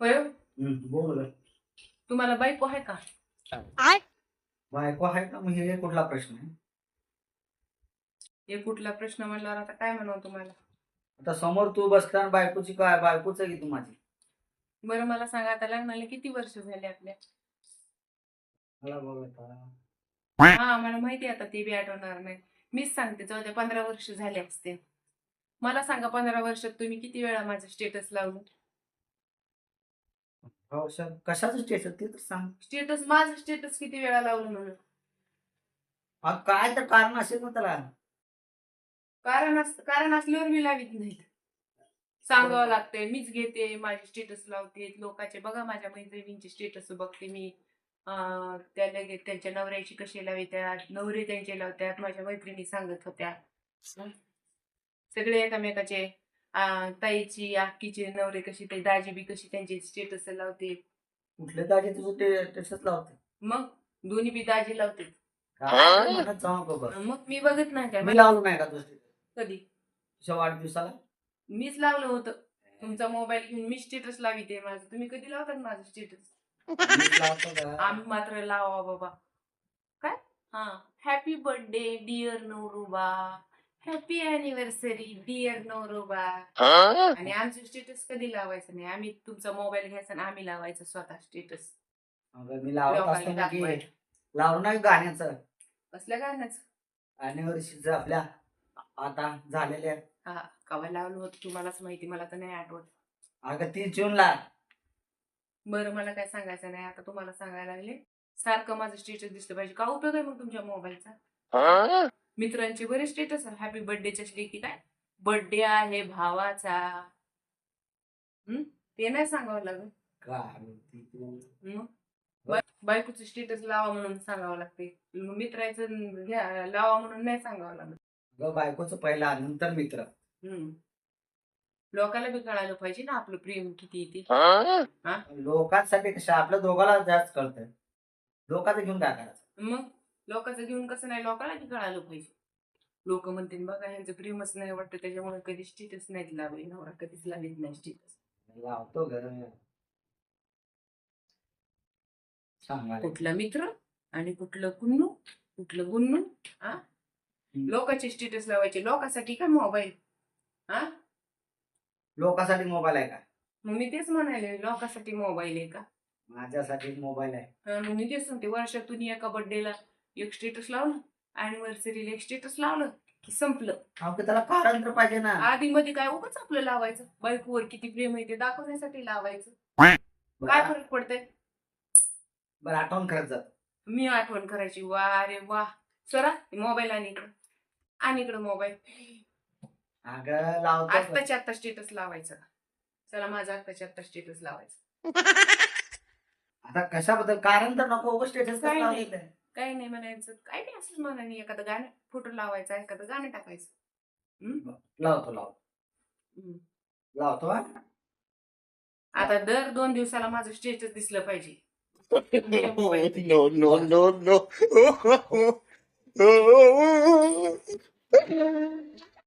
होय बोल. तुम्हाला बायको आहे का? बायको आहे का? मग हे कुठला प्रश्न आहे? हे कुठला प्रश्न म्हणल्यावर आता काय म्हणावं तुम्हाला? आता समोर तू बसला आणि बायकोची काय? बायकोच आहे की तू माझी? बरं मला सांगा आता लग्नाला किती वर्ष झाले आपल्या? मला बघ आता. हा मला माहिती आहे आता ते बी आठवणार नाही. मीच सांगते जाऊ द्या पंधरा वर्ष झाले असते मला सांगा पंधरा वर्षात तुम्ही किती वेळा माझं स्टेटस लावलं? हो, श- कशाचं स्टेशन ते तर सांग. स्टेटस माझं स्टेटस किती वेळा लावलं म्हणून? अहो, काय तर कारण असेल ना त्याला. कारण अस कारण असल्यावर मी लावित नाहीत. सांगावं लागतंय मीच घेते माझे स्टेटस लावते. लोकांचे बघा माझ्या मैत्रिणींचे स्टेटस बघते मी. अं, त्या लगेच त्यांच्या नवऱ्याची कशी लावित्यात नवरे त्यांचे लावतात माझ्या मैत्रिणी सांगत होत्या. सगळे एकामेकाचे. ताईची आकीचे नवरे कशी ते दाजी बी कशी त्यांचे स्टेटस लावते. कुठले दाजे तुझं ते स्टेटस लावते? मग? दोन्ही बी दाजी लावते. काय म्हणत जाऊ नको बघ. मग मी बघत नाही काय मी लावलो नाही का तुझं? status? कधी? तुझ्या वाढदिवसाला? मीच लावलं होतं. तुमचा मोबाईल घेऊन मी स्टेटस लाविते माझं. तुम्ही कधी लावतात माझं स्टेटस मीच लावतो का? आम्ही मात्र लावा बाबा. काय? हा. हॅपी बर्थडे डिअर नवरोबा. हॅपी अॅनिव्हर्सरी डिअर नवरोबा आणि आमचं स्टेटस कधी लावायचं नाही? आम्ही तुमचा मोबाईल घ्यायचा आणि आम्ही लावायचं स्वतः स्टेटस अगं, मी लावत लोकांनी असतो की दाखवायचं. लावलं नाही गाण्याचं. कसल्या गाण्याचं? अॅनिव्हर्सरीचं आपल्या आता झालेल्या हा कवा लावलं होतं तुम्हालाच माहिती? मला तर नाही आठवत. अगं तीस जूनला. बरं मला काय सांगायचं नाही. आता तुम्हाला सांगायला लागले. सारखं माझं स्टेटस दिसलं पाहिजे. का उपयोग आहे मग तुमच्या मोबाईलचा मित्रांचे बरे स्टेटस हॅपी बर्थडेच्या की काय? बर्थडे आहे भावाचा. हम्म? ते नाही सांगावं लागत. तू? बायकोचं स्टेटस लावा म्हणून सांगावं लागते. मित्राचं लावा म्हणून नाही सांगावं लागत. बायकोचं पहिला नंतर मित्र. हम्म. लोकांना बी कळायला पाहिजे ना आपलं प्रेम किती येते लोकांसाठी कशा? आपल्या दोघाला जास्त कळतंय. लोकांचं घेऊन काय करायचं मग? लोकांचं घेऊन कसं नाही लोकांना बी कळायला पाहिजे. लोक म्हणतील बघा ह्यांचं प्रेमच नाही वाटतं त्याच्यामुळे कधी स्टेटस नाही लावले नवरा कधीच लावित नाही स्टेटस लावतो घर. कुठला मित्र आणि कुठलं कुन्नू कुठलं गुन्नू हा लोकांचे स्टेटस लावायचे. लोकांसाठी काय मोबाईल हा लोकांसाठी मोबाईल आहे का? मग मी तेच म्हणाले लोकांसाठी मोबाईल आहे का? माझ्यासाठी मोबाईल आहे. मग मी तेच सांगते वर्षातून एका बर्थडेला एक स्टेटस लावलं अॅनिव्हर्सरीला एक स्टेटस लावलं की संपलं. अहो, की त्याला कारण तर पाहिजे ना. आधी मध्ये काय उगाच आपलं लावायचं? बायकोवर किती प्रेम आहे ते दाखवण्यासाठी लावायचं. काय बरं फरक पडतंय? बरं, आठवण करत जात मी आठवण करायची. वा रे वा. सरा मोबाईल आणि इकडं. आणि इकडं मोबाईल अगं लावतो आत्ताच्या आत्ता स्टेटस लावायचं. चला माझा आत्ताच्या आत्ता स्टेटस लावायचं. आता कशाबद्दल? कारण तर नको स्टेटस काय नाही. काही नाही म्हणायचं काय नाही असंच म्हणाने एखादं गाणं फोटो लावायचा एखादं गाणं टाकायचं हम्म? लावतो लावतो हम्म. लावतो हा. आता दर दोन दिवसाला माझं स्टेटस दिसलं पाहिजे no, no, no, no.